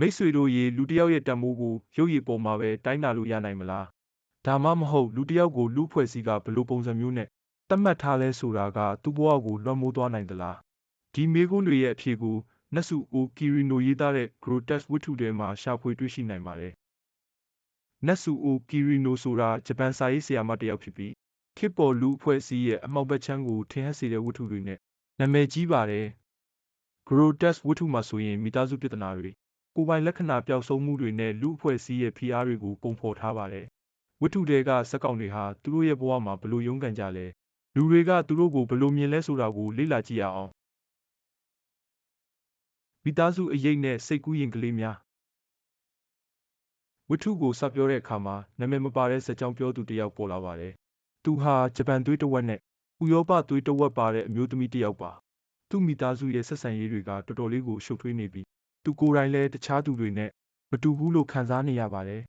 မိတ်ဆွေတို့ရေလူတစ်ယောက်ရဲ့တန်ဖိုးကိုရုပ်ရည်ပေါ်မှာပဲတိုင်းတာလို့ရနိုင်မလားဒါမှမဟုတ်လူတစ်ယောက်ကိုလူဖွဲ့စည်းကဘယ်လိုပုံစံမျိုးနဲ့သတ်မှတ်ထားလဲဆိုတာကသူ့ဘဝကိုလွှမ်းမိုးသွားနိုင်သလားဒီမေးခွန်းတွေရဲ့အဖြေကိုနတ်စုအိုကီရီနိုရေးသားတဲ့ Grotesk ဝတ္ထုထဲမှာရှာဖွေတွေ့ရှိနိုင်ပါတယ်နတ်စုအိုကီရီနိုဆိုတာဂျပန်စာရေးဆရာမတစ်ယောက်ဖြစ်ပြီးခေတ်ပေါ်လူအဖွဲ့အစည်းရဲ့အမှောက်ဘက်ချမ်းကိုထင်ဟပ်စေတဲ့ဝတ္ထုတွေနဲ့နာမည်ကြီးပါတယ် Grotesk ဝတ္ထုမှာဆိုရင်မိသားစုပြဿနာတွေ ကိုယ်ပိုင်လက္ခဏာပျောက်ဆုံးမှုတွေနဲ့လူအဖွဲ့အစည်းရဲ့ဖိအားတွေကိုပုံဖော်ထားပါတယ်ဝတ္ထုတွေကစက်ကောင်တွေဟာသူတို့ရဲ့ဘဝမှာဘလို့ရုန်းကန်ကြလဲလူတွေကသူတို့ကိုဘလို့မြင်လဲဆိုတာကိုလေ့လာကြည့်ရအောင်မိသားစုအရေးနဲ့စိတ်ကူးရင်ကလေးများဝတ္ထုကိုစပြောတဲ့အခါမှာနာမည်မပါတဲ့ဇာတ်ကြောင်းပြောသူတစ်ယောက်ပေါ်လာပါတယ်သူဟာဂျပန်သွေးတစ်ဝက်နဲ့ဥရောပသွေးတစ်ဝက်ပါတဲ့အမျိုးသမီးတစ်ယောက်ပါသူ့မိသားစုရဲ့ဆက်ဆံရေးတွေကတော်တော်လေးကိုရှုပ်ထွေးနေပြီး သူကိုယ်တိုင်လည်းတခြားသူတွေနဲ့မတူဘူးလို့ခံစားနေရပါတယ်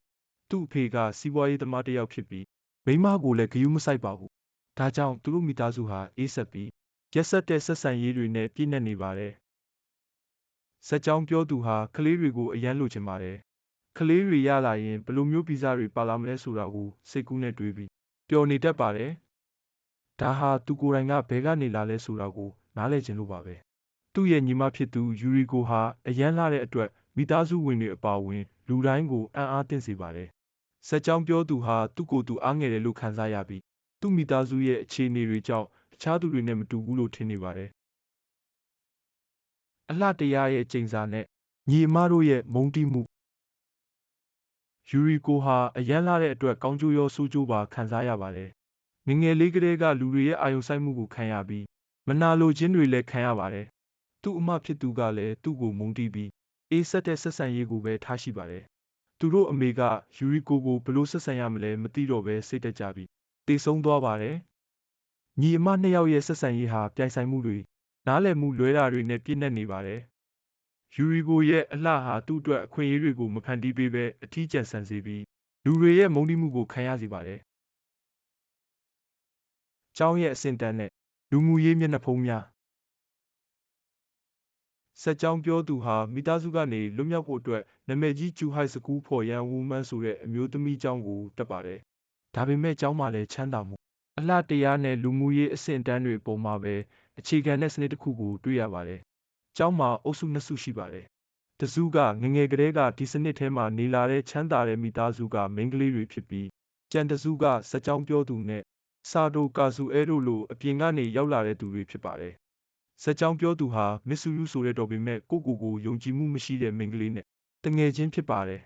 သူ့အဖေကစီးပွားရေးသမားတစ်ယောက်ဖြစ်ပြီးမိန်းမကိုလည်းဂယုမစိုက်ပါဘူးဒါကြောင့်သူတို့မိသားစုဟာအေးဆက်ပြီးရက်ဆက်တဲ့ဆက်ဆံရေးတွေနဲ့ပြည့်နှက်နေပါတယ်ဇက်ကြောင်းပြောသူဟာကလေးတွေကိုအယမ်းလိုချင်ပါတယ်ကလေးတွေရလာရင်ဘယ်လိုမျိုးဗီဇတွေပါလာမလဲဆိုတာကိုစိတ်ကူးနဲ့တွေးပြီးပျော်နေတတ်ပါတယ်ဒါဟာသူကိုယ်တိုင်ကဘယ်ကနေလာလဲဆိုတာကိုနားလည်ချင်လို့ပါပဲ သူ့ရဲ့ညီမဖြစ်သူယူရီကိုဟာအယမ်းလာတဲ့အတွက်မိသားစုဝင်တွေအပါအဝင် လူတိုင်းကိုအံ့အားသင့်စေပါတယ်ဇက်ကြောင်းပြောသူဟာသူ့ကိုယ်သူအားငယ်တယ်လို့ခံစားရပြီးသူ့မိသားစုရဲ့အခြေအနေတွေကြောင့်တခြားသူတွေနဲ့မတူဘူးလို့ထင်နေပါတယ်အလှတရားရဲ့ကျိန်စာနဲ့ညီအမတို့ရဲ့မုန်းတီးမှုယူရီကိုဟာအရန်လာတဲ့အတွက်ကောင်းကျိုးရောဆိုးကျိုးပါခံစားရပါတယ်ငငယ်လေးကလေးကလူတွေရဲ့အာယုံဆိုင်မှုကိုခံရပြီးမနာလိုခြင်းတွေလည်းခံရပါတယ် သူ့အမဖြစ်သူကလည်းသူ့ကိုမုန်းတီးပြီးအေးဆက်တဲ့ဆက်ဆံရေးကိုပဲထားရှိပါတယ်သူတို့အမေကယူရီကိုကိုဘလို့ဆက်ဆံရမလဲမသိတော့ပဲစိတ်တက်ကြပြီးတေဆုံးသွားပါတယ်ညီအမနှစ်ယောက်ရဲ့ဆက်ဆံရေးဟာပြိုင်ဆိုင်မှုတွေနားလည်မှုလွဲတာတွေနဲ့ပြည့်နှက်နေပါတယ်ယူရီကိုရဲ့အလှဟာသူ့အတွက်အခွင့်အရေးတွေကိုမဖန်တီးပေးဘဲအထီးကျန်ဆန်စေပြီးလူတွေရဲ့မုန်းတီးမှုကိုခံရစေပါတယ်။ကျောင်းရဲ့အဆင့်တန်းနဲ့လူမှုရေးမျက်နှာဖုံးများ ဆက်ကြောင်းပြောသူဟာမိသားစုကနေလွတ်မြောက်ဖို့အတွက်နာမည်ကြီးကျူဟိုက်စကူးဖော်ရန်ဝူမန်ဆိုတဲ့အမျိုးသမီးကျောင်းကိုတက်ပါတယ်။ဒါပေမဲ့ကျောင်းမှာလည်းချမ်းသာမှုအလှတရားနဲ့လူမှုရေးအဆင့်တန်းတွေပုံမှာပဲအခြေခံတဲ့စနစ်တစ်ခုကိုတွေ့ရပါတယ်။ကျောင်းမှာအုပ်စုနှစ်စုရှိပါတယ်။တစုကငငယ်ကလေးကဒီစနစ်ထဲမှာနေလာတဲ့ချမ်းသာတဲ့မိသားစုကမိန်းကလေးတွေဖြစ်ပြီးကျန်တစုကစက်ကြောင်းပြောသူနဲ့စာတိုကာဆူအဲတို့လိုအပြင်ကနေရောက်လာတဲ့သူတွေဖြစ်ပါတယ်။ စက်ကြောင်းပြောသူဟာ မစ်ဆူရူဆိုတဲ့တော်ပေမဲ့ ကိုကိုကို ယုံကြည်မှုမရှိတဲ့ မိန်းကလေးနဲ့တငယ်ချင်းဖြစ်ပါတယ်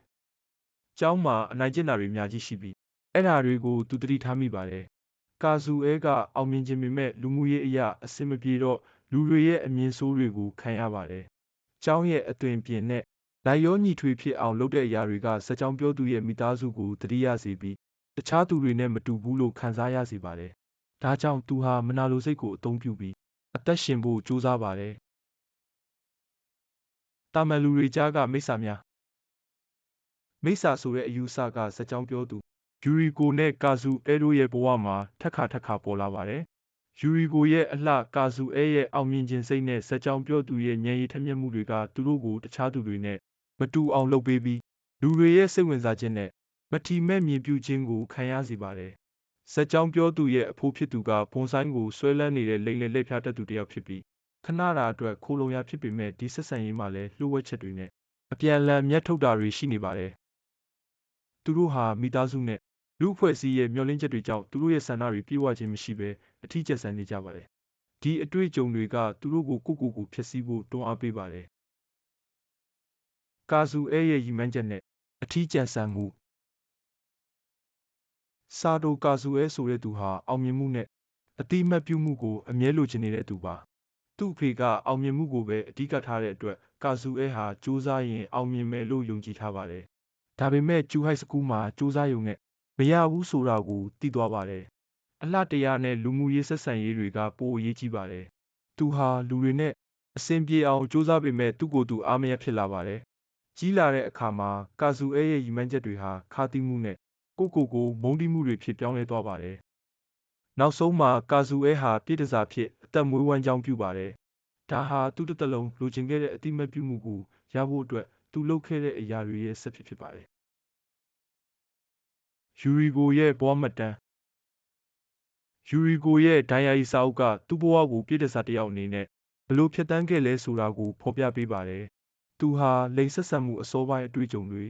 ။ကျောင်းမှာ အနိုင်ကျင့်တာတွေ အများကြီးရှိပြီး အဲ့ဓာတွေကို သူတတိထားမိပါတယ်။ကာဆူအဲက အောင်မြင်ခြင်းပေမဲ့ လူမှုရေးအရာအဆင်မပြေတော့ လူတွေရဲ့ အမြင်ဆိုးတွေကို ခံရပါတယ်။ကျောင်းရဲ့ အသွင်ပြင်နဲ့ လိုက်ရောညီထွေဖြစ်အောင် လုပ်တဲ့အရာတွေကစက်ကြောင်းပြောသူရဲ့ မိသားစုကိုတတိယစေပြီး တခြားသူတွေနဲ့ မတူဘူးလို့ ခံစားရစေပါတယ်။ဒါကြောင့် သူဟာ မနာလိုစိတ်ကို အသုံးပြုပြီး အသက်ရှင်ဖို့ကြိုးစားပါတယ်။တာမန်လူတွေကြားကမိစ္ဆာများမိစ္ဆာဆိုတဲ့အယူဆကစက်ကြောင်းပြောသူယူရီကိုနဲ့ကာဇူအဲတို့ရဲ့ဘဝမှာထက်ခါထက်ခါပေါ်လာပါတယ်။ယူရီကိုရဲ့အလှကာဇူအဲရဲ့အောင်မြင်ခြင်းစိတ်နဲ့စက်ကြောင်းပြောသူရဲ့ဉာဏ်ရည်ထက်မြက်မှုတွေကသူတို့ကိုတခြားသူတွေနဲ့မတူအောင်လုပ်ပေးပြီးလူတွေရဲ့စိတ်ဝင်စားခြင်းနဲ့မထီမဲ့မြင်ပြုခြင်းကိုခံရစေပါတယ်။ ဇက်ကြောင်းပြောသူရဲ့အဖိုးဖြစ်သူကဘွန်ဆိုင်ကိုဆွဲလန်းနေတဲ့လိမ့်လေလက်ဖျားတတ်သူတစ်ယောက်ဖြစ်ပြီးခဏတာအတွက်ခိုးလုံရဖြစ်ပေမဲ့ဒီဆက်ဆံရေးမှာလည်းလှုပ်ဝက်ချက်တွေနဲ့အပြန်အလှန်မျက်ထုတ်တာတွေရှိနေပါတယ်။သူတို့ဟာမိသားစုနဲ့လူအဖွဲ့အစည်းရဲ့မျှော်လင့်ချက်တွေကြောင့်သူတို့ရဲ့ဆန္ဒတွေပြေဝခြင်းမရှိဘဲအထီးကျဆန်နေကြပါတယ်။ဒီအတွေ့အကြုံတွေကသူတို့ကိုကိုကိုကိုဖျက်ဆီးဖို့တွန်းအားပေးပါတယ်။ကာဇူအဲရဲ့ရည်မှန်းချက်နဲ့အထီးကျန်ဆန်မှု ဆာတိုကာဇူအဲဆိုတဲ့သူဟာအောင်မြင်မှုနဲ့အတိမတ်ပြုမှုကိုအမြဲလိုချင်နေတဲ့သူပါသူ့အဖေကအောင်မြင်မှုကိုပဲအဓိကထားတဲ့အတွက်ကာဇူအဲဟာစူးစမ်းရင်အောင်မြင်မယ်လို့ယုံကြည်ထားပါတယ်ဒါပေမဲ့ကျူဟိုက်စကူးမှာစူးစမ်းရုံနဲ့မရဘူးဆိုတာကိုသိသွားပါတယ်အလှတရားနဲ့လူမှုရေးဆက်ဆံရေးတွေကပိုအရေးကြီးပါတယ်သူဟာလူတွေနဲ့အဆင်ပြေအောင်စူးစမ်းပေမဲ့သူ့ကိုယ်သူအားမရဖြစ်လာပါတယ်ကြီးလာတဲ့အခါမှာကာဇူအဲရဲ့ရည်မှန်းချက်တွေဟာခါတိမှုနဲ့ ကိုကိုကိုမုန်းတီးမှုတွေဖြစ်ပြောင်းလဲသွားပါတယ်။နောက်ဆုံးမှာကာဇူအဲဟာပြည့်တစားဖြစ်အသက်မွေးဝမ်းကြောင်းပြုပါတယ်။ဒါဟာသူ့တစ်တလုံးလိုချင်ခဲ့တဲ့အတိမတ်ပြုမှုကိုရဖို့အတွက်သူလုပ်ခဲ့တဲ့အရာတွေရဲ့ဆက်ဖြစ်ဖြစ်ပါတယ်ယူရီကိုရဲ့ဘဝမှတ်တမ်းယူရီကိုရဲ့ဒိုင်ယာရီစာအုပ်ကသူ့ဘဝကိုပြည့်တစားတစ်ယောက်အနေနဲ့ဘယ်လိုဖြတ်တန်းခဲ့လဲဆိုတာကိုဖော်ပြပေးပါတယ်သူဟာလိင်ဆက်ဆံမှုအစောပိုင်းအတွေ့အကြုံတွေ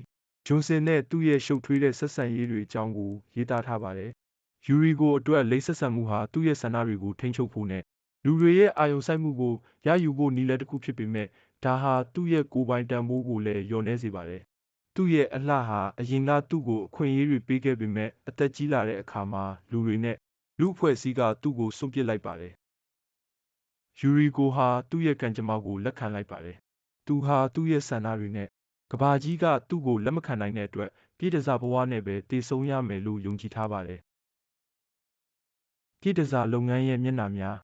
ဂျွန်ဆင်နဲ့သူ့ရဲ့ရှုပ်ထွေးတဲ့ဆက်ဆံရေးတွေအကြောင်းကို ရေးသားထားပါတယ် ယူရီကိုအတွက် လိင်ဆက်ဆံမှုဟာ သူ့ရဲ့ဆန္ဒတွေကို ထိန်းချုပ်ဖို့နဲ့ လူတွေရဲ့ အာရုံစိုက်မှုကို ရယူဖို့နည်းလမ်းတစ်ခုဖြစ်ပေမဲ့ဒါဟာ သူ့ရဲ့ကိုယ်ပိုင်တန်ဖိုးကိုလည်း လျော့နှဲစေပါတယ်။သူ့ရဲ့အလှဟာ အရင်က သူ့ကို အခွင့်အရေးတွေပေးခဲ့ပေမဲ့အသက်ကြီးလာတဲ့အခါမှာ လူတွေနဲ့ လူ့အဖွဲ့အစည်းက သူ့ကို စွန့်ပစ်လိုက်ပါတယ်။ယူရီကိုဟာ သူ့ရဲ့ကံကြမ္မာကို လက်ခံလိုက်ပါတယ်။သူဟာ သူ့ရဲ့ဆန္ဒတွေနဲ့ ကဘာကြီးကသူ့ကိုလက်မခံနိုင်တဲ့အတွက်ပြည့်တစားဘဝနဲ့ပဲတည်ဆုံရမယ်လို့ယုံကြည်ထားပါတယ်။ပြည့်တစားလုပ်ငန်းရဲ့မျက်နှာများ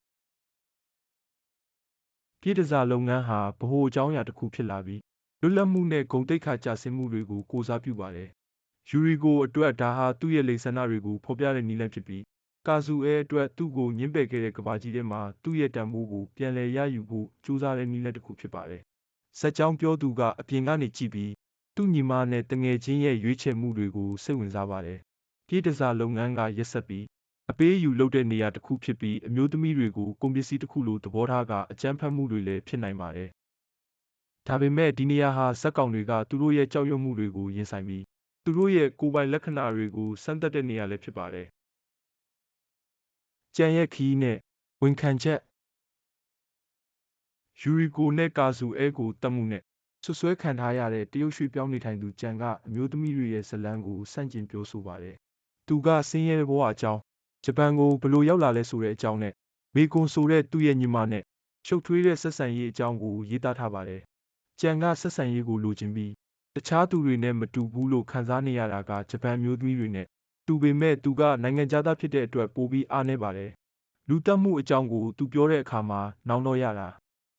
ပြည်တစားလုပ်ငန်းဟာဗဟိုအကြောင်းအရာတစ်ခုဖြစ်လာပြီးလွတ်လပ်မှုနဲ့ဂုဏ်သိက္ခာကျဆင်းမှုတွေကိုကိုစားပြုပါတယ်။ယူရီကိုအတွက်ဒါဟာသူ့ရဲ့လိင်ဆန္ဒတွေကိုဖော်ပြတဲ့နည်းလမ်းဖြစ်ပြီးကာဇူအဲအတွက်သူ့ကိုညှင်းပယ်ခဲ့တဲ့ကဘာကြီးထဲမှာသူ့ရဲ့တန်ဖိုးကိုပြန်လည်ရယူဖို့ကြိုးစားတဲ့နည်းလမ်းတစ်ခုဖြစ်ပါတယ်။ ဇက်ကြောင်းပြောသူကအပြင်ကနေကြည့်ပြီးသူ့ညီမနဲ့တငယ်ချင်းရဲ့ရွေးချယ်မှုတွေကိုစိတ်ဝင်စားပါတယ်။ပြည်တစားလုပ်ငန်းကရက်ဆက်ပြီးအပေးအယူလုပ်တဲ့နေရာတစ်ခုဖြစ်ပြီးအမျိုးသမီးတွေကိုကုန်ပစ္စည်းတစ်ခုလိုသဘောထားကအကြမ်းဖက်မှုတွေလည်းဖြစ်နိုင်ပါတယ်။ဒါပေမဲ့ဒီနေရာဟာဇက်ကောင်တွေကသူတို့ရဲ့ကြောက်ရွံ့မှုတွေကိုရင်ဆိုင်ပြီးသူတို့ရဲ့ကိုယ်ပိုင်လက္ခဏာတွေကိုစမ်းသပ်တဲ့နေရာလည်းဖြစ်ပါတယ်။ကြံရဲ့ခီးနဲ့ဝန်ခံချက် ယူရီကိုနဲ့ကာဇူအဲကိုတတ်မှုနဲ့ဆွဆွဲခံထားရတဲ့တရုတ်ရွှေပြောင်းနေထိုင်သူကြံကအမျိုးသမီးတွေရဲ့ဇလန်းကိုစန့်ကျင်ပြောဆိုပါတယ်။သူကဆင်းရဲဘဝအကြောင်းဂျပန်ကိုဘလို့ရောက်လာလဲဆိုတဲ့အကြောင်းနဲ့မေကွန်ဆိုတဲ့သူ့ရဲ့ညီမနဲ့ရှုပ်ထွေးတဲ့ဆက်ဆံရေးအကြောင်းကိုရေးသားထားပါတယ်။ကြံကဆက်ဆံရေးကိုလိုချင်ပြီးတခြားသူတွေနဲ့မတူဘူးလို့ခံစားနေရတာကဂျပန်မျိုးသမီးတွေနဲ့တူပေမဲ့သူကနိုင်ငံသားဖြစ်တဲ့အတွက်ပိုပြီးအားနည်းပါတယ်။လူတက်မှုအကြောင်းကိုသူပြောတဲ့အခါမှာနောင်တော့ရတာ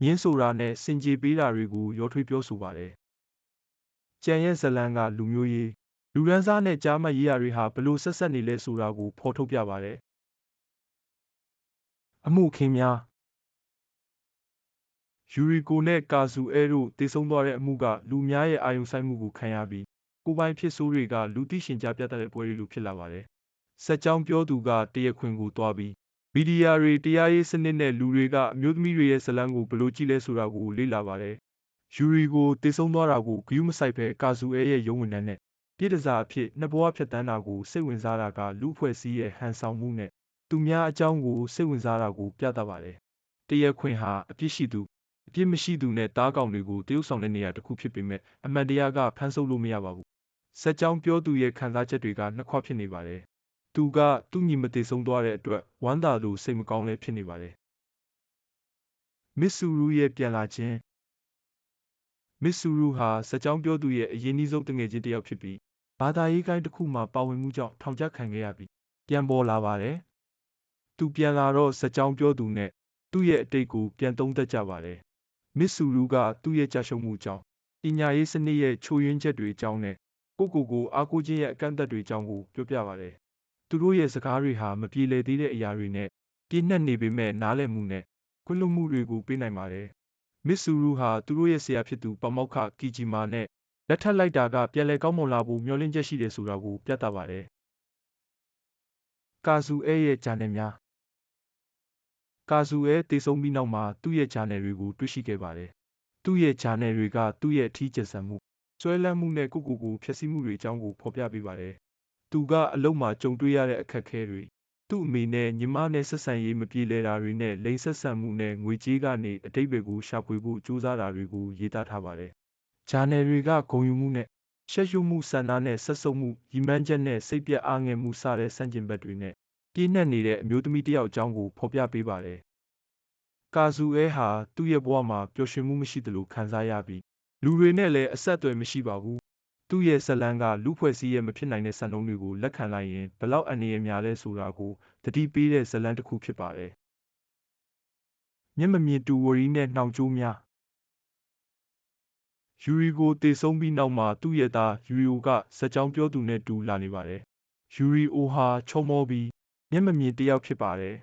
ညင်းဆိုတာနဲ့စင်ကြေပေးတာတွေကိုရောထွေးပြောဆိုပါတယ်။ကြံရဲ့ဇလန်းကလူမျိုးရေးလူရန်စားနဲ့ကြားမှတ်ရေးရာတွေဟာဘလို့ဆက်ဆက်နေလဲဆိုတာကိုဖော်ထုတ်ပြပါတယ်။အမှုခင်းများယူရီကိုနဲ့ကာဇူအဲတို့တည်ဆုံသွားတဲ့အမှုကလူများရဲ့အာယုံဆိုင်မှုကိုခံရပြီးကိုပိုင်ဖြစ်ဆိုးတွေကလူသိရှင်ကြားပြတ်တဲ့ပွဲတွေလိုဖြစ်လာပါတယ်။ဆက်ကြောင်းပြောသူကတရခွင်ကိုတွားပြီး မီဒီယာတွေတရားရေးစနစ်နဲ့လူတွေကအမျိုးသမီးတွေရဲ့ဇလံကိုဘလို့ကြည့်လဲဆိုတာကိုလေ့လာပါတယ်။ယူရီကိုတည်ဆုံသွားတာကိုဂယုမဆိုင်ပဲကာဇူအဲရဲ့ရုံးဝန်ထမ်းနဲ့ပြည်တစားအဖြစ်နှစ်ဘဝဖြတ်တန်းတာကိုစိတ်ဝင်စားတာကလူဖွဲ့စည်းရဲ့ဟန်ဆောင်မှုနဲ့သူများအကြောင်းကိုစိတ်ဝင်စားတာကိုပြသပါတယ်။တရခွင်ဟာအပြစ်ရှိသူအပြစ်မရှိသူနဲ့တားကောင်တွေကိုတရုပ်ဆောင်တဲ့နေရာတစ်ခုဖြစ်ပေမဲ့အမှန်တရားကဖန်ဆုပ်လို့မရပါဘူး။စက်ကြောင်းပြောသူရဲ့ခံစားချက်တွေကနှစ်ခွဖြစ်နေပါတယ်။ သူက သူ့ညီမသေးဆုံးသွားတဲ့အတွက် ဝမ်းသာလို့ စိတ်မကောင်းလည်း ဖြစ်နေပါတယ်။မစ်ဆူရူရဲ့ ပြန်လာခြင်းမစ်ဆူရူဟာစက်ကြောင်းပြောသူရဲ့ အရင်နှီးဆုံးတငယ်ချင်းတစ်ယောက်ဖြစ်ပြီး ဘာသာရေးကိုင်းတစ်ခုမှာ ပါဝင်မှုကြောင့် ထောင်ချခံခဲ့ရပြီး ပြန်ပေါ်လာပါတယ်။သူပြန်လာတော့စက်ကြောင်းပြောသူနဲ့ သူ့ရဲ့အတိတ်ကို ပြန်သုံးသပ်ကြပါတယ်။မစ်ဆူရူကသူ့ရဲ့ကြာရှုံးမှုကြောင့်ပညာရေးစနစ်ရဲ့ ချိုးယွင်းချက်တွေအကြောင်းနဲ့ ကိုကိုကို အားကိုးခြင်းရဲ့ အကန့်အသတ်တွေအကြောင်းကို ပြောပြပါတယ်။ သူတို့ရဲ့စကားတွေဟာမပြေလည်သေးတဲ့အရာတွေနဲ့ပြည့်နှက်နေပေမဲ့နားလည်မှုနဲ့ခွင့်လွှတ်မှုတွေကိုပေးနိုင်ပါတယ်။မစ်ဆူရူဟာသူတို့ရဲ့ဆရာဖြစ်သူပမောက္ခကီဂျီမာနဲ့လက်ထပ်လိုက်တာကပြန်လည်ကောင်းမွန်လာဖို့မျှော်လင့်ချက်ရှိတယ်ဆိုတာကိုပြသပါတယ်။ကာဇူအဲရဲ့ဂျာနယ်များကာဇူအဲတည်ဆုံပြီးနောက်မှာသူ့ရဲ့ဂျာနယ်တွေကိုတွေ့ရှိခဲ့ပါတယ်။သူ့ရဲ့ဂျာနယ်တွေကသူ့ရဲ့အထီးကျဆန်မှုဆွဲလန်းမှုနဲ့ကိုကိုကိုဖျက်ဆီးမှုတွေအကြောင်းကိုဖော်ပြပေးပါတယ်။ သူကအလုံးမှာကြုံတွေ့ရတဲ့အခက်အခဲတွေသူ့အမေနဲ့ညီမနဲ့ဆက်ဆံရေးမပြေလည်တာတွေနဲ့လိင်ဆက်ဆံမှုနဲ့ငွေကြေးကနေအတိတ်တွေကိုရှာဖွေဖို့ကြိုးစားတာတွေကိုရေးသားထားပါတယ်။ဂျာနယ်တွေကဂုံယူမှုနဲ့ရှက်ရွံ့မှုဆန္ဒနဲ့ဆက်ဆုပ်မှုရီမန်းချက်နဲ့စိတ်ပြတ်အားငယ်မှုစတဲ့စန့်ကျင်ဘက်တွေနဲ့ပြည့်နှက်နေတဲ့အမျိုးသမီးတစ်ယောက်အကြောင်းကိုဖော်ပြပေးပါတယ်။ကာဇူအဲဟာသူ့ရဲ့ဘဝမှာပျော်ရွှင်မှုမရှိသလိုခံစားရပြီးလူတွေနဲ့လည်းအဆက်အသွယ်မရှိပါဘူး။ သူ့ရဲ့ဇလန်းကလူဖွဲ့စည်းရဲ့မဖြစ်နိုင်တဲ့စံနှုန်းတွေကိုလက်ခံလိုက်ရင်ဘလောက်အန္တရာယ်များလဲဆိုတာကိုသတိပေးတဲ့ဇလန်းတစ်ခုဖြစ်ပါတယ်။မျက်မမြင်တူဝရီနဲ့နှောင်ကြိုးများယူရီကိုတည်ဆုံးပြီးနောက်မှာသူ့ရဲ့သားယူရီယိုကဇက်ကြောင်းပြောသူနဲ့တူလာနေပါတယ်။ယူရီအိုဟာချုံမောပြီးမျက်မမြင်တယောက်ဖြစ်ပါတယ်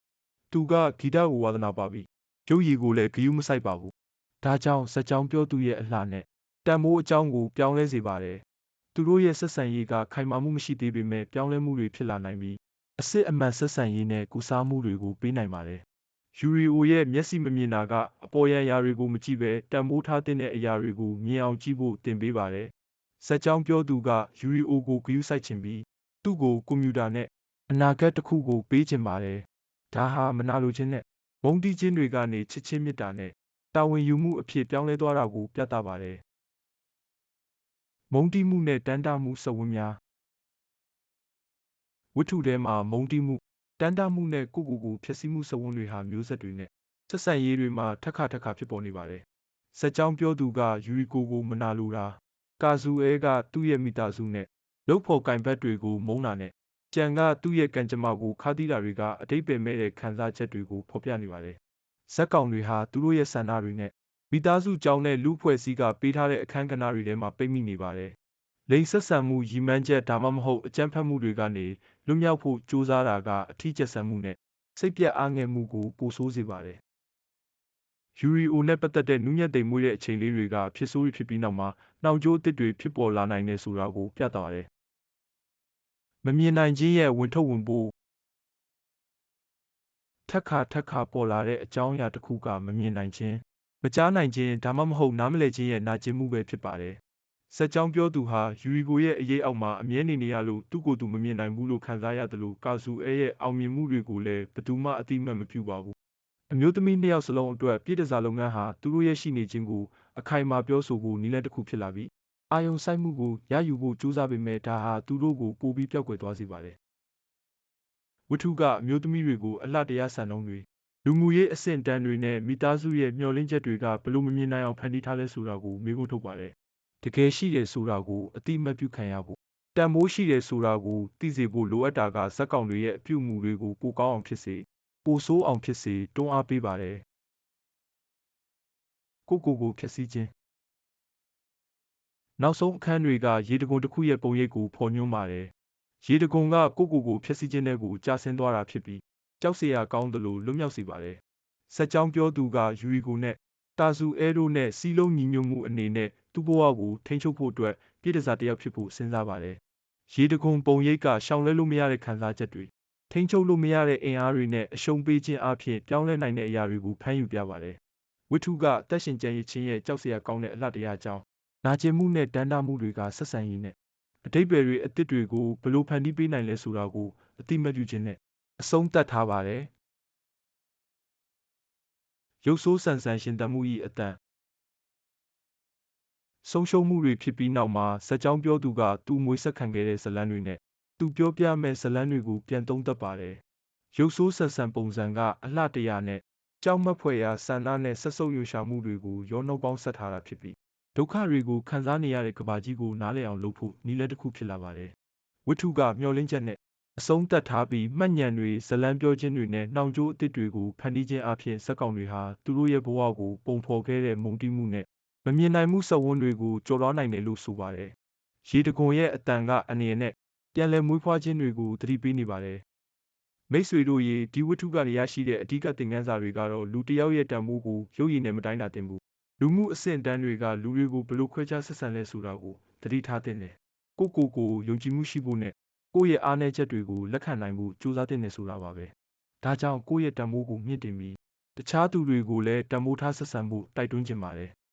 ။သူကဂီတကိုဝါသနာပါပြီးရုပ်ရည်ကိုလည်းဂယုမဆိုင်ပါဘူး။ဒါကြောင့်ဇက်ကြောင်းပြောသူရဲ့အလှနဲ့ တန်မိုးအကြောင်းကို ပြောင်းလဲစေပါတယ်။သူတို့ရဲ့ဆက်ဆံရေးက ခိုင်မာမှုမရှိသေးပေမဲ့ပြောင်းလဲမှုတွေဖြစ်လာနိုင်ပြီးအစစ်အမှန်ဆက်ဆံရေးနဲ့ကုစားမှုတွေကိုပေးနိုင်ပါတယ်။ယူရီအိုရဲ့မျက်စိမမြင်တာကအပေါ်ယံအရာတွေကိုမကြည့်ပဲတန်မိုးထားတဲ့အရာတွေကိုမြင်အောင်ကြည့်ဖို့တင်ပေးပါတယ်။ဇက်ကြောင်းပြောသူကယူရီအိုကိုဂရုစိုက်ချင်ပြီးသူ့ကိုကွန်ပျူတာနဲ့အနာဂတ်တစ်ခုကိုပေးချင်ပါတယ်။ဒါဟာမနာလိုခြင်းနဲ့မုန်းတီးခြင်းတွေကနေချစ်ချင်းမေတ္တာနဲ့တာဝန်ယူမှုအဖြစ်ပြောင်းလဲသွားတာကိုပြသပါတယ်။ မုန်းတီးမှုနဲ့တန်တာမှုစဝန်းများဝတ္ထုထဲမှာမုန်းတီးမှုတန်တာမှုနဲ့ကိုယ့်ကိုယ်ကိုဖျက်ဆီးမှုစဝန်းတွေဟာမျိုးဆက်တွေနဲ့ဆက်ဆံရေးတွေမှာထက်ခါထက်ခါဖြစ်ပေါ်နေပါတယ်။ဇက်ကြောင်းပြောသူကယူရီကိုကိုမနာလိုတာကာဇူအဲကသူ့ရဲ့မိသားစုနဲ့လုတ်ဖို့ကင်ဘတ်တွေကိုမုန်းတာနဲ့ကြံကသူ့ရဲ့ကံကြမ္မာကိုခါသီးတာတွေကအတိတ်ပဲမဲ့တဲ့ခံစားချက်တွေကိုဖော်ပြနေပါတယ်။ဇက်ကောင်တွေဟာသူတို့ရဲ့ဆန္ဒတွေနဲ့ မိသားစုကြောင်းနဲ့လူဖွဲ့စည်းကပေးထားတဲ့အခန်းကဏ္ဍတွေထဲမှာပိတ်မိနေပါတယ်။လိင်ဆက်ဆံမှုရည်မှန်းချက်ဒါမှမဟုတ်အကြမ်းဖက်မှုတွေကနေလွတ်မြောက်ဖို့ကြိုးစားတာကအထီးကျက်ဆံမှုနဲ့စိတ်ပြတ်အားငယ်မှုကိုပိုဆိုးစေပါတယ်။ယူရီအိုနဲ့ပတ်သက်တဲ့နူးညံ့သိမ်မွေ့တဲ့အချိန်လေးတွေကဖြစ်ဆိုးဖြစ်ပြီးနောက်မှာနှောင်ကြိုးအသစ်တွေဖြစ်ပေါ်လာနိုင်တယ်ဆိုတာကိုပြသပါတယ်။မမြင်နိုင်ခြင်းရဲ့ဝင်ထုတ်ဝင်ပို့ထက်ခါထက်ခါပေါ်လာတဲ့အကြောင်းအရာတစ်ခုကမမြင်နိုင်ခြင်း မကြားနိုင်ခြင်းဒါမှမဟုတ်နားမလည်ခြင်းရဲ့နာကျင်မှုပဲဖြစ်ပါတယ်။စက်ကြောင်းပြောသူဟာယူရီကိုရဲ့အရေးအောက်မှာအမြဲနေနေရလို့သူ့ကိုယ်သူမမြင်နိုင်ဘူးလို့ခံစားရတယ်လို့ကာဆူအဲရဲ့အောင်မြင်မှုတွေကိုလည်းဘယ်သူမှအတိမတ်မပြုပါဘူး။အမျိုးသမီးနှစ်ယောက်စလုံးအတွက်ပြည်တစားလုပ်ငန်းဟာသူတို့ရဲ့ရှိနေခြင်းကိုအခိုင်အမာပြောဆိုဖို့နည်းလမ်းတစ်ခုဖြစ်လာပြီးအာယုံဆိုင်မှုကိုရယူဖို့ကြိုးစားပေမဲ့ဒါဟာသူတို့ကိုပိုပြီးပျောက်ကွယ်သွားစေပါတယ်။ဝတ္ထုကအမျိုးသမီးတွေကိုအလှတရားဆန်နှုန်းတွေ လူမှုရေးအဆင့်တန်းတွေနဲ့မိသားစုရဲ့မျှော်လင့်ချက်တွေကဘလို့မမြင်နိုင်အောင်ဖန်တီးထားလဲဆိုတာကိုမေးခွန်းထုတ်ပါတယ်။တကယ်ရှိတယ်ဆိုတာကိုအတိမတ်ပြုခံရဖို့တန်မိုးရှိတယ်ဆိုတာကိုသိစေဖို့လိုအပ်တာကဇက်ကောင်တွေရဲ့အပြုအမူတွေကိုပိုကောင်းအောင်ဖြစ်စေပိုဆိုးအောင်ဖြစ်စေတွန်းအားပေးပါတယ်။ကိုကိုကိုဖြည့်ဆည်းခြင်းနောက်ဆုံးအခန်းတွေကရေတံခွန်တစ်ခုရဲ့ပုံရိပ်ကိုဖော်ညွှန်းပါတယ်။ရေတံခွန်ကကိုကိုကိုဖျက်ဆီးခြင်းတဲ့ကိုကြာဆင်းသွားတာဖြစ်ပြီး ကြောက်စရာကောင်းသလိုလွတ်မြောက်စေပါတယ်။ဆက်ကြောင်းပြောသူကယူရီကိုနဲ့တာဇူအဲတို့နဲ့စီလုံးညီညွတ်မှုအနေနဲ့သူ့ဘဝကိုထိန်းချုပ်ဖို့အတွက်ပြည်တစားတယောက်ဖြစ်ဖို့စဉ်းစားပါတယ်။ရေတံခွန်ပုံရိပ်ကရှောင်လဲလို့မရတဲ့ခံစားချက်တွေထိန်းချုပ်လို့မရတဲ့အင်အားတွေနဲ့အရှုံးပေးခြင်းအပြင်ပြောင်းလဲနိုင်တဲ့အရာတွေကိုဖမ်းယူပြပါတယ်။ဝိထုကအသက်ရှင်ကျန်ရည်ချင်းရဲ့ကြောက်စရာကောင်းတဲ့အလှတရားကြောင့်နာကျင်မှုနဲ့တန်တာမှုတွေကဆက်ဆံရေးနဲ့အတိတ်ပဲတွေအသစ်တွေကိုဘလို့ဖန်တီးပေးနိုင်လဲဆိုတာကိုအတိမတ်ပြုခြင်းနဲ့ အဆုံးသတ်ထားပါတယ်။ရုပ်ဆိုးဆန်ဆန်ရှင်သန်မှု၏အတန်ဆုံးရှုံးမှုတွေဖြစ်ပြီးနောက်မှာဇက်ကြောင်းပြောသူကသူ့မွေးဆက်ခံခဲ့တဲ့ဇလန်းတွေနဲ့သူပြောပြမဲ့ဇလန်းတွေကိုပြန်သုံးသပ်ပါတယ်။ရုပ်ဆိုးဆန်ဆန်ပုံစံကအလှတရာနဲ့ကြောက်မက်ဖွယ်ရာဆန္ဒနဲ့ဆက်ဆုပ်ရွှရှာမှုတွေကိုရောနှောပေါင်းဆက်ထားတာဖြစ်ပြီးဒုက္ခတွေကိုခံစားနေရတဲ့ကဘာကြီးကိုနားလည်အောင်လုပ်ဖို့နည်းလမ်းတစ်ခုဖြစ်လာပါတယ်။ဝိထုကမျောလင်းချက်နဲ့ အဆုံးသတ်ထားပြီး မှတ်ဉဏ်တွေဇလံပြောခြင်းတွေနဲ့ နှောင်ကြိုးအသစ်တွေကို ဖန်တီးခြင်းအပြင်ဇက်ကောင်တွေဟာ သူတို့ရဲ့ဘဝကို ပုံဖော်ခဲ့တဲ့ မုံတိမှုနဲ့ မမြင်နိုင်မှုစဝန်းတွေကို ကျော်လွှားနိုင်တယ်လို့ ဆိုပါတယ်။ရေတခွန်ရဲ့အတန်ကအနေနဲ့ ပြန်လည်မွေးဖွားခြင်းတွေကို သတိပေးနေပါတယ်။မိတ်ဆွေတို့ရေဒီဝတ္ထုကနေ ရရှိတဲ့ အဓိက သင်ခန်းစာတွေကတော့ လူတစ်ယောက်ရဲ့တန်ဖိုးကို ရုပ်ရည်နဲ့ မတိုင်းတာတင်ဘူး။လူမှုအဆင့်တန်းတွေက လူတွေကိုဘလို့ခွဲခြားဆက်ဆံလဲဆိုတာကို သတိထားသင့်တယ်။ကိုကိုကို ယုံကြည်မှုရှိဖို့နဲ့ ကိုယ့်ရဲ့အားနည်းချက်တွေကိုလက်ခံနိုင်ဖို့ကြိုးစားသင့်တယ်ဆိုတာပါပဲ။ဒါကြောင့်ကိုယ့်ရဲ့တန်ဖိုးကိုမြင့်တင်ပြီးတခြားသူတွေကိုလည်းတန်ဖိုးထားဆက်ဆံဖို့တိုက်တွန်းချင်ပါတယ်။